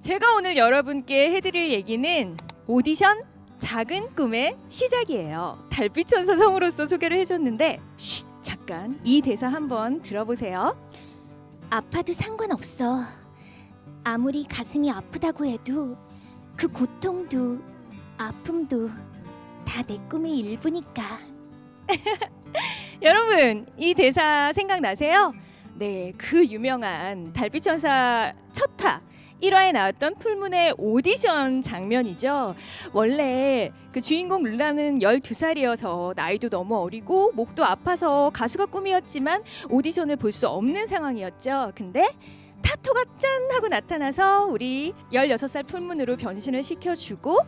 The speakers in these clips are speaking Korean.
제가 오늘 여러분께 해드릴 얘기는 오디션 작은 꿈의 시작이에요. 달빛 천사 성우로서 소개를 해줬는데 쉿, 잠깐 이 대사 한번 들어보세요. 아파도 상관없어. 아무리 가슴이 아프다고 해도 그 고통도 아픔도 다 내 꿈의 일부니까. 여러분 이 대사 생각나세요? 네, 그 유명한 달빛 천사 첫화 1화에 나왔던 풀문의 오디션 장면이죠. 원래 그 주인공 룰라는 12살이어서 나이도 너무 어리고 목도 아파서 가수가 꿈이었지만 오디션을 볼 수 없는 상황이었죠. 근데 타토가 짠 하고 나타나서 우리 16살 풀문으로 변신을 시켜주고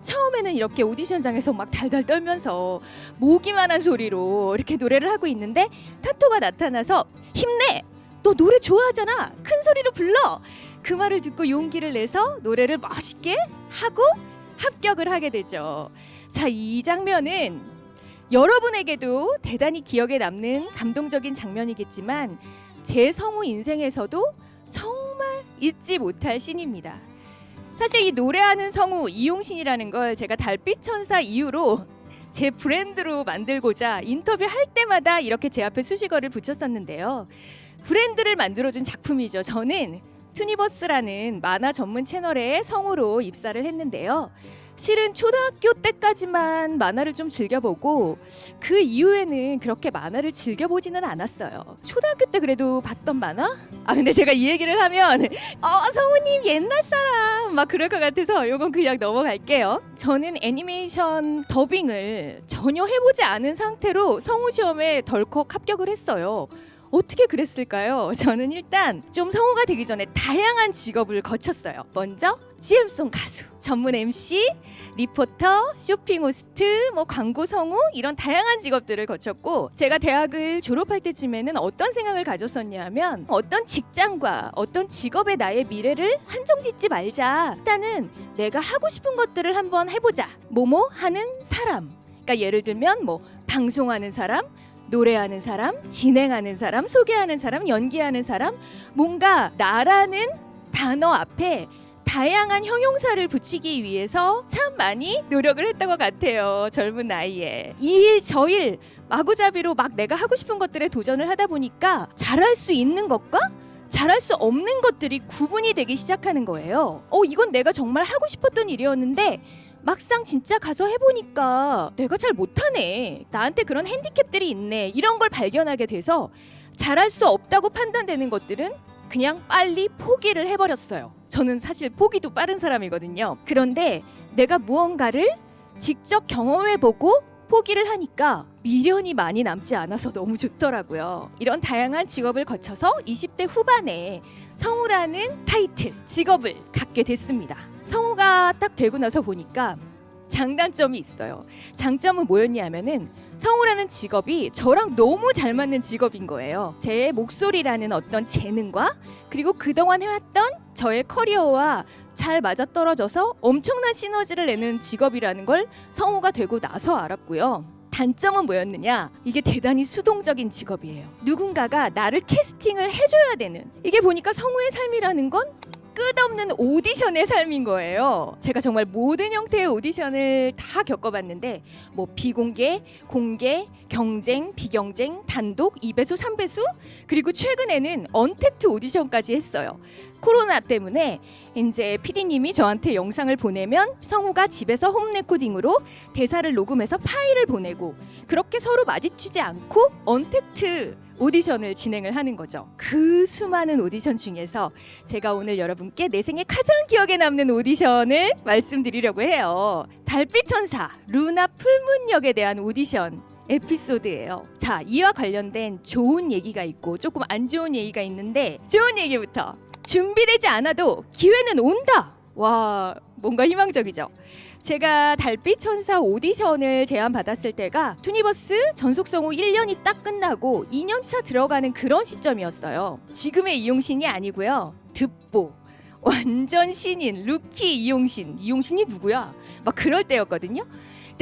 처음에는 이렇게 오디션장에서 막 달달 떨면서 모기만한 소리로 이렇게 노래를 하고 있는데 타토가 나타나서 힘내! 너 노래 좋아하잖아! 큰 소리로 불러! 그 말을 듣고 용기를 내서 노래를 멋있게 하고 합격을 하게 되죠. 자, 이 장면은 여러분에게도 대단히 기억에 남는 감동적인 장면이겠지만 제 성우 인생에서도 정말 잊지 못할 씬입니다. 사실 이 노래하는 성우 이용신이라는 걸 제가 달빛 천사 이후로 제 브랜드로 만들고자 인터뷰할 때마다 이렇게 제 앞에 수식어를 붙였었는데요. 브랜드를 만들어준 작품이죠. 저는 투니버스라는 만화 전문 채널에 성우로 입사를 했는데요. 실은 초등학교 때까지만 만화를 좀 즐겨보고 그 이후에는 그렇게 만화를 즐겨보지는 않았어요. 초등학교 때 그래도 봤던 만화? 아 근데 제가 이 얘기를 하면 어 성우님 옛날 사람 막 그럴 것 같아서 요건 그냥 넘어갈게요. 저는 애니메이션 더빙을 전혀 해보지 않은 상태로 성우 시험에 덜컥 합격을 했어요. 어떻게 그랬을까요? 저는 일단 좀 성우가 되기 전에 다양한 직업을 거쳤어요. 먼저 CM송 가수, 전문 MC, 리포터, 쇼핑 호스트, 뭐 광고 성우 이런 다양한 직업들을 거쳤고 제가 대학을 졸업할 때쯤에는 어떤 생각을 가졌었냐면 어떤 직장과 어떤 직업의 나의 미래를 한정짓지 말자. 일단은 내가 하고 싶은 것들을 한번 해보자. 뭐뭐 하는 사람. 그러니까 예를 들면 뭐 방송하는 사람, 노래하는 사람, 진행하는 사람, 소개하는 사람, 연기하는 사람, 뭔가 나라는 단어 앞에 다양한 형용사를 붙이기 위해서 참 많이 노력을 했던 것 같아요. 젊은 나이에. 이 일 저일 마구잡이로 막 내가 하고 싶은 것들에 도전을 하다 보니까 잘할 수 있는 것과 잘할 수 없는 것들이 구분이 되기 시작하는 거예요. 어, 이건 내가 정말 하고 싶었던 일이었는데 막상 진짜 가서 해보니까 내가 잘 못하네. 나한테 그런 핸디캡들이 있네. 이런 걸 발견하게 돼서 잘할 수 없다고 판단되는 것들은 그냥 빨리 포기를 해버렸어요. 저는 사실 포기도 빠른 사람이거든요. 그런데 내가 무언가를 직접 경험해보고 포기를 하니까 미련이 많이 남지 않아서 너무 좋더라고요. 이런 다양한 직업을 거쳐서 20대 후반에 성우라는 타이틀, 직업을 갖게 됐습니다. 성우가 딱 되고 나서 보니까 장단점이 있어요. 장점은 뭐였냐면은 성우라는 직업이 저랑 너무 잘 맞는 직업인 거예요. 제 목소리라는 어떤 재능과 그리고 그동안 해왔던 저의 커리어와 잘 맞아 떨어져서 엄청난 시너지를 내는 직업이라는 걸 성우가 되고 나서 알았고요. 단점은 뭐였느냐? 이게 대단히 수동적인 직업이에요. 누군가가 나를 캐스팅을 해줘야 되는. 이게 보니까 성우의 삶이라는 건 끝없는 오디션의 삶인 거예요. 제가 정말 모든 형태의 오디션을 다 겪어봤는데 뭐 비공개, 공개, 경쟁, 비경쟁, 단독, 2배수, 3배수 그리고 최근에는 언택트 오디션까지 했어요. 코로나 때문에 이제 PD님이 저한테 영상을 보내면 성우가 집에서 홈 레코딩으로 대사를 녹음해서 파일을 보내고 그렇게 서로 마주치지 않고 언택트 오디션을 진행을 하는 거죠. 그 수많은 오디션 중에서 제가 오늘 여러분께 내 생에 가장 기억에 남는 오디션을 말씀드리려고 해요. 달빛 천사 루나 풀문 역에 대한 오디션 에피소드예요. 자, 이와 관련된 좋은 얘기가 있고 조금 안 좋은 얘기가 있는데 좋은 얘기부터 준비되지 않아도 기회는 온다. 와, 뭔가 희망적이죠. 제가 달빛 천사 오디션을 제안 받았을 때가 투니버스 전속 성우 1년이 딱 끝나고 2년차 들어가는 그런 시점이었어요. 지금의 이용신이 아니고요. 듣보 완전 신인 루키 이용신. 이용신이 누구야? 막 그럴 때였거든요.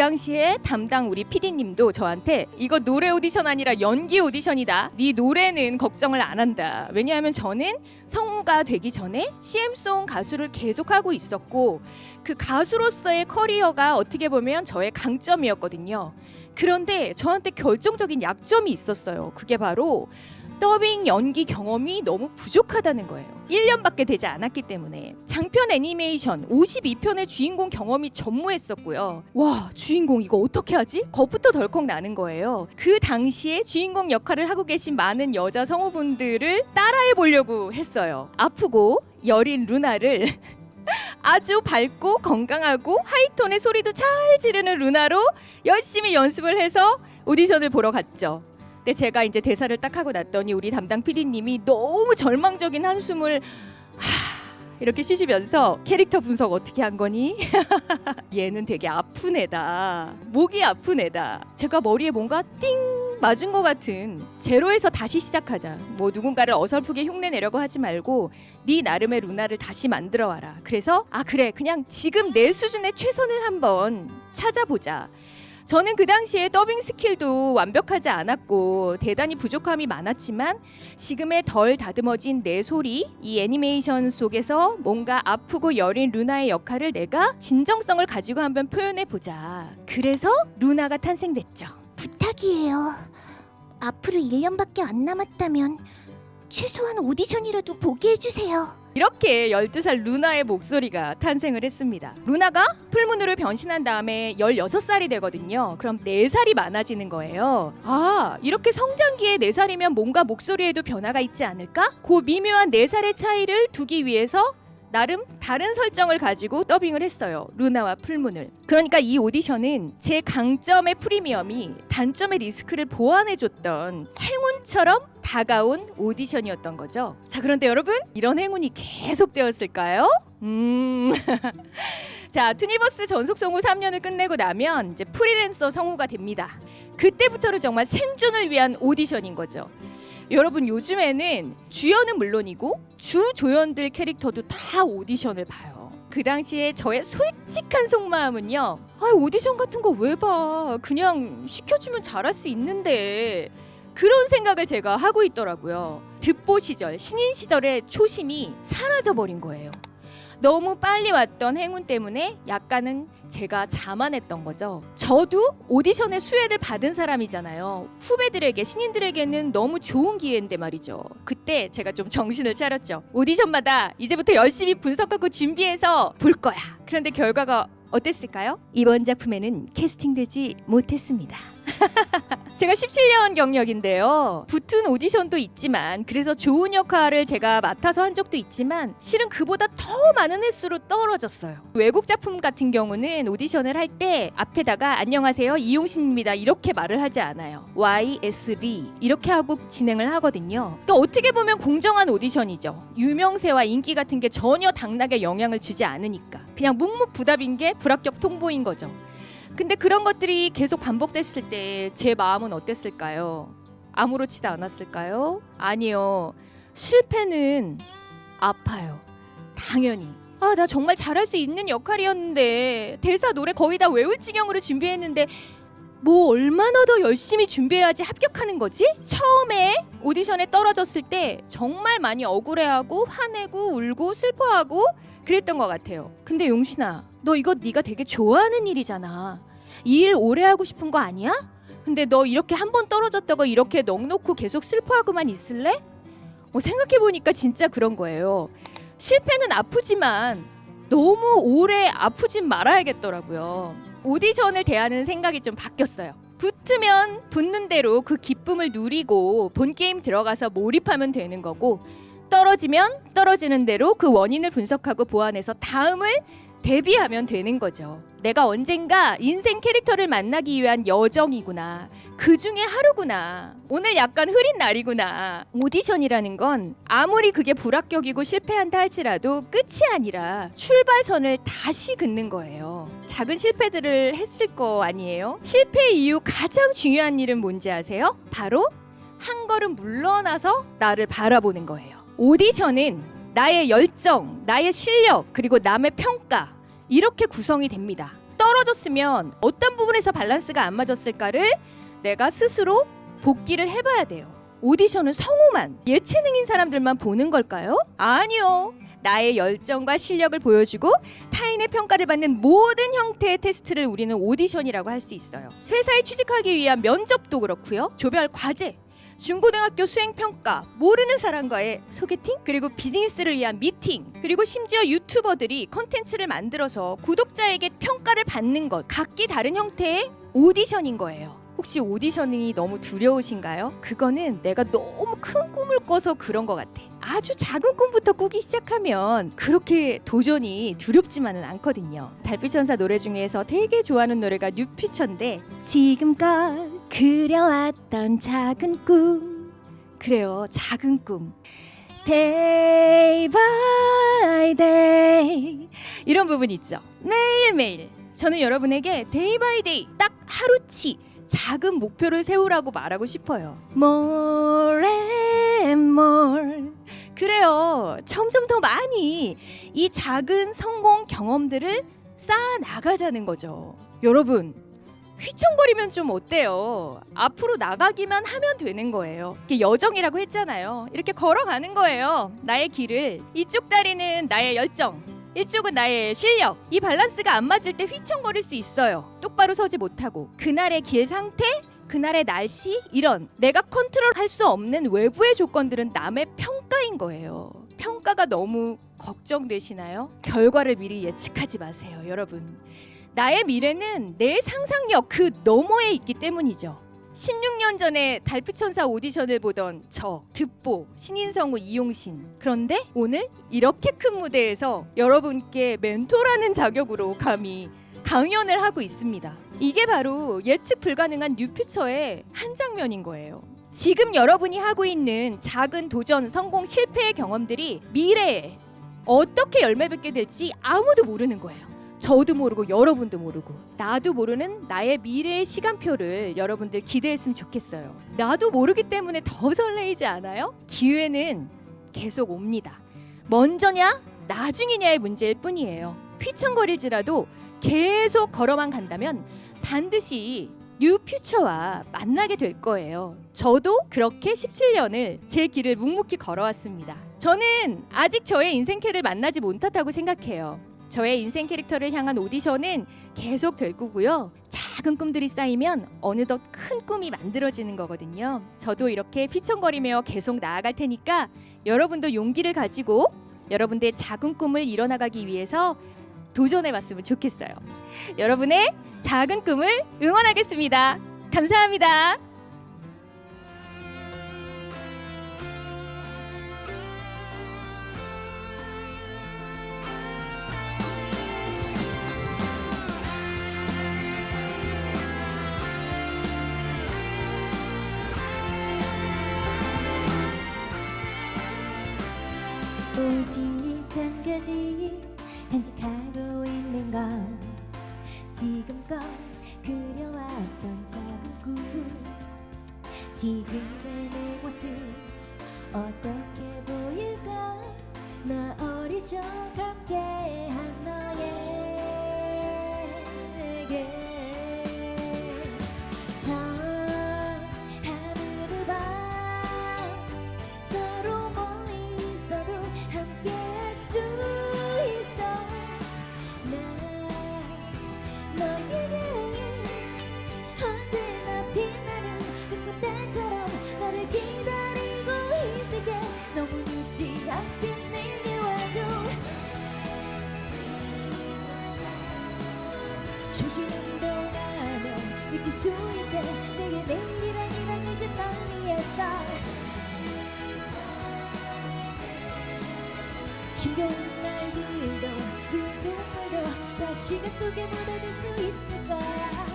당시에 담당 우리 PD님도 저한테 이거 노래 오디션 아니라 연기 오디션이다. 네 노래는 걱정을 안 한다. 왜냐하면 저는 성우가 되기 전에 CM송 가수를 계속하고 있었고 그 가수로서의 커리어가 어떻게 보면 저의 강점이었거든요. 그런데 저한테 결정적인 약점이 있었어요. 그게 바로 더빙 연기 경험이 너무 부족하다는 거예요. 1년밖에 되지 않았기 때문에 장편 애니메이션 52편의 주인공 경험이 전무했었고요. 와 주인공 이거 어떻게 하지? 겁부터 덜컥 나는 거예요. 그 당시에 주인공 역할을 하고 계신 많은 여자 성우분들을 따라해 보려고 했어요. 아프고 여린 루나를 아주 밝고 건강하고 하이톤의 소리도 잘 지르는 루나로 열심히 연습을 해서 오디션을 보러 갔죠. 근데 제가 이제 대사를 딱 하고 났더니 우리 담당 PD님이 너무 절망적인 한숨을 하, 이렇게 쉬시면서 캐릭터 분석 어떻게 한 거니? 얘는 되게 아픈 애다. 목이 아픈 애다. 제가 머리에 뭔가 띵 맞은 것 같은 제로에서 다시 시작하자. 뭐 누군가를 어설프게 흉내 내려고 하지 말고 네 나름의 루나를 다시 만들어 와라. 그래서 아 그래 그냥 지금 내 수준의 최선을 한번 찾아보자. 저는 그 당시에 더빙 스킬도 완벽하지 않았고 대단히 부족함이 많았지만 지금의 덜 다듬어진 내 소리 이 애니메이션 속에서 뭔가 아프고 여린 루나의 역할을 내가 진정성을 가지고 한번 표현해 보자. 그래서 루나가 탄생됐죠. 부탁이에요. 앞으로 1년밖에 안 남았다면 최소한 오디션이라도 보게 해주세요. 이렇게 12살 루나의 목소리가 탄생을 했습니다. 루나가 풀문으로 변신한 다음에 16살이 되거든요. 그럼 4살이 많아지는 거예요. 아, 이렇게 성장기에 4살이면 뭔가 목소리에도 변화가 있지 않을까? 그 미묘한 4살의 차이를 두기 위해서 나름 다른 설정을 가지고 더빙을 했어요. 루나와 풀문을. 그러니까 이 오디션은 제 강점의 프리미엄이 단점의 리스크를 보완해줬던 행운처럼 다가온 오디션이었던 거죠. 자, 그런데 여러분, 이런 행운이 계속되었을까요? 음. 자, 투니버스 전속 성우 3년을 끝내고 나면 이제 프리랜서 성우가 됩니다. 그때부터는 정말 생존을 위한 오디션인 거죠. 여러분 요즘에는 주연은 물론이고 주 조연들 캐릭터도 다 오디션을 봐요. 그 당시에 저의 솔직한 속마음은요. 아 오디션 같은 거 왜 봐? 그냥 시켜주면 잘할 수 있는데 그런 생각을 제가 하고 있더라고요. 듣보 시절 신인 시절의 초심이 사라져 버린 거예요. 너무 빨리 왔던 행운 때문에 약간은 제가 자만했던 거죠. 저도 오디션의 수혜를 받은 사람이잖아요. 후배들에게 신인들에게는 너무 좋은 기회인데 말이죠. 그때 제가 좀 정신을 차렸죠. 오디션마다 이제부터 열심히 분석하고 준비해서 볼 거야. 그런데 결과가 어땠을까요? 이번 작품에는 캐스팅되지 못했습니다. 제가 17년 경력인데요. 붙은 오디션도 있지만 그래서 좋은 역할을 제가 맡아서 한 적도 있지만 실은 그보다 더 많은 횟수로 떨어졌어요. 외국 작품 같은 경우는 오디션을 할 때 앞에다가 안녕하세요 이용신입니다 이렇게 말을 하지 않아요. YS 리 이렇게 하고 진행을 하거든요. 또 어떻게 보면 공정한 오디션이죠. 유명세와 인기 같은 게 전혀 당락에 영향을 주지 않으니까 그냥 묵묵부답인 게 불합격 통보인 거죠. 근데 그런 것들이 계속 반복됐을 때 제 마음은 어땠을까요? 아무렇지도 않았을까요? 아니요. 실패는 아파요. 당연히. 아, 나 정말 잘할 수 있는 역할이었는데 대사 노래 거의 다 외울 지경으로 준비했는데 뭐 얼마나 더 열심히 준비해야지 합격하는 거지? 처음에 오디션에 떨어졌을 때 정말 많이 억울해하고 화내고 울고 슬퍼하고 그랬던 것 같아요. 근데 용신아, 너 이거 네가 되게 좋아하는 일이잖아. 이 일 오래 하고 싶은 거 아니야? 근데 너 이렇게 한 번 떨어졌다고 이렇게 넋놓고 계속 슬퍼하고만 있을래? 어, 생각해 보니까 진짜 그런 거예요. 실패는 아프지만 너무 오래 아프진 말아야겠더라고요. 오디션을 대하는 생각이 좀 바뀌었어요. 붙으면 붙는 대로 그 기쁨을 누리고 본 게임 들어가서 몰입하면 되는 거고 떨어지면 떨어지는 대로 그 원인을 분석하고 보완해서 다음을 대비하면 되는 거죠. 내가 언젠가 인생 캐릭터를 만나기 위한 여정이구나. 그 중에 하루구나. 오늘 약간 흐린 날이구나. 오디션이라는 건 아무리 그게 불합격이고 실패한다 할지라도 끝이 아니라 출발선을 다시 긋는 거예요. 작은 실패들을 했을 거 아니에요? 실패 이후 가장 중요한 일은 뭔지 아세요? 바로 한 걸음 물러나서 나를 바라보는 거예요. 오디션은 나의 열정, 나의 실력, 그리고 남의 평가 이렇게 구성이 됩니다. 떨어졌으면 어떤 부분에서 밸런스가 안 맞았을까를 내가 스스로 복기를 해봐야 돼요. 오디션은 성우만 예체능인 사람들만 보는 걸까요? 아니요. 나의 열정과 실력을 보여주고 타인의 평가를 받는 모든 형태의 테스트를 우리는 오디션이라고 할 수 있어요. 회사에 취직하기 위한 면접도 그렇고요. 조별 과제, 중고등학교 수행 평가, 모르는 사람과의 소개팅, 그리고 비즈니스를 위한 미팅, 그리고 심지어 유튜버들이 컨텐츠를 만들어서 구독자에게 평가를 받는 것 각기 다른 형태의 오디션인 거예요. 혹시 오디션이 너무 두려우신가요? 그거는 내가 너무 큰 꿈을 꿔서 그런 것 같아. 아주 작은 꿈부터 꾸기 시작하면 그렇게 도전이 두렵지만은 않거든요. 달빛천사 노래 중에서 되게 좋아하는 노래가 뉴피처인데 지금껏 그려왔던 작은 꿈. 그래요 작은 꿈. Day by day. 이런 부분 있죠. 매일매일. 저는 여러분에게 Day by day 딱 하루치 작은 목표를 세우라고 말하고 싶어요. More and more. 그래요. 점점 더 많이 이 작은 성공 경험들을 쌓아 나가자는 거죠. 여러분 휘청거리면 좀 어때요? 앞으로 나가기만 하면 되는 거예요. 이게 여정이라고 했잖아요. 이렇게 걸어가는 거예요. 나의 길을 이쪽 다리는 나의 열정, 이쪽은 나의 실력. 이 밸런스가 안 맞을 때 휘청거릴 수 있어요. 똑바로 서지 못하고 그날의 길 상태, 그날의 날씨 이런 내가 컨트롤할 수 없는 외부의 조건들은 남의 평가인 거예요. 평가가 너무 걱정되시나요? 결과를 미리 예측하지 마세요, 여러분. 나의 미래는 내 상상력 그 너머에 있기 때문이죠. 16년 전에 달빛천사 오디션을 보던 저 듣보 신인성우 이용신 그런데 오늘 이렇게 큰 무대에서 여러분께 멘토라는 자격으로 감히 강연을 하고 있습니다. 이게 바로 예측 불가능한 뉴퓨처의 한 장면인 거예요. 지금 여러분이 하고 있는 작은 도전, 성공, 실패의 경험들이 미래에 어떻게 열매 맺게 될지 아무도 모르는 거예요. 저도 모르고 여러분도 모르고 나도 모르는 나의 미래의 시간표를 여러분들 기대했으면 좋겠어요. 나도 모르기 때문에 더 설레이지 않아요? 기회는 계속 옵니다. 먼저냐 나중이냐의 문제일 뿐이에요. 휘청거릴지라도 계속 걸어만 간다면 반드시 뉴 퓨처와 만나게 될 거예요. 저도 그렇게 17년을 제 길을 묵묵히 걸어왔습니다. 저는 아직 저의 인생캐를 만나지 못했다고 생각해요. 저의 인생 캐릭터를 향한 오디션은 계속 될 거고요. 작은 꿈들이 쌓이면 어느덧 큰 꿈이 만들어지는 거거든요. 저도 이렇게 휘청거리며 계속 나아갈 테니까 여러분도 용기를 가지고 여러분들의 작은 꿈을 이뤄나가기 위해서 도전해 봤으면 좋겠어요. 여러분의 작은 꿈을 응원하겠습니다. 감사합니다. 가지? 간직하고 있는 건 지금껏 그려왔던 작은 꿈 지금의 내 모습 어떻게 보일까? 나 어릴 적 함께한 너에게 조지는 동안에 느낄 수 있게 내게 내일이란 이제 널 위해서. 힘겨운 날들도 그 눈물도 다 시간 속에 묻어들 수 있을 거야.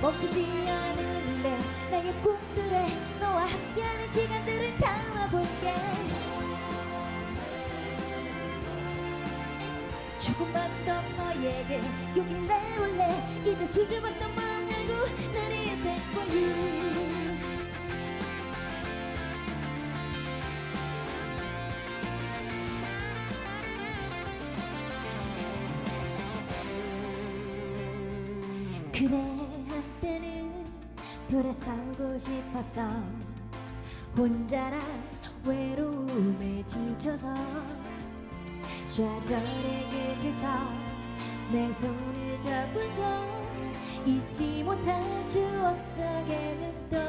멈추지 않을래. 나의 꿈들에 너와 함께하는 시간들을 담아볼게 고팠던 너에게 용기를 내올래. 이제 수줍었던 마음이고 나의 thanks for you. 그래 한때는 돌아서고 싶었어 혼자라 외로움에 지쳐서 좌절의 끝에서 내 손을 잡은 건 잊지 못할 추억 속에 눕던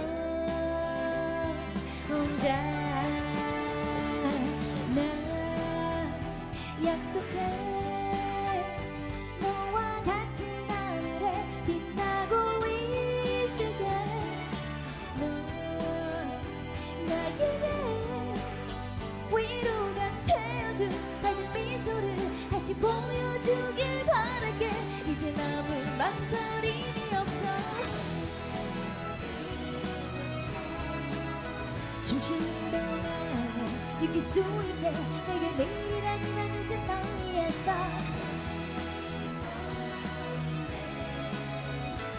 혼자. 나 약속해 동안에 느낄 수 있게 내게 내일이라는 널 위해서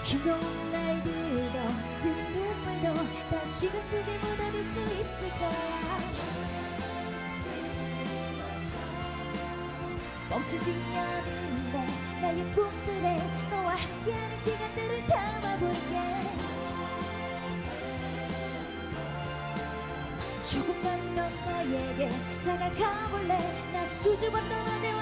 싱거운 날들도 그 눈물도 다 시간 속에 묻어둘 수 있을 거야 멈추지 않을래 나의 꿈들에 너와 함께하는 시간들을 담아볼게 더 너에게 다가가볼래? 나 수줍었던 어제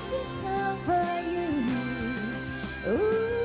kisses over you. Ooh.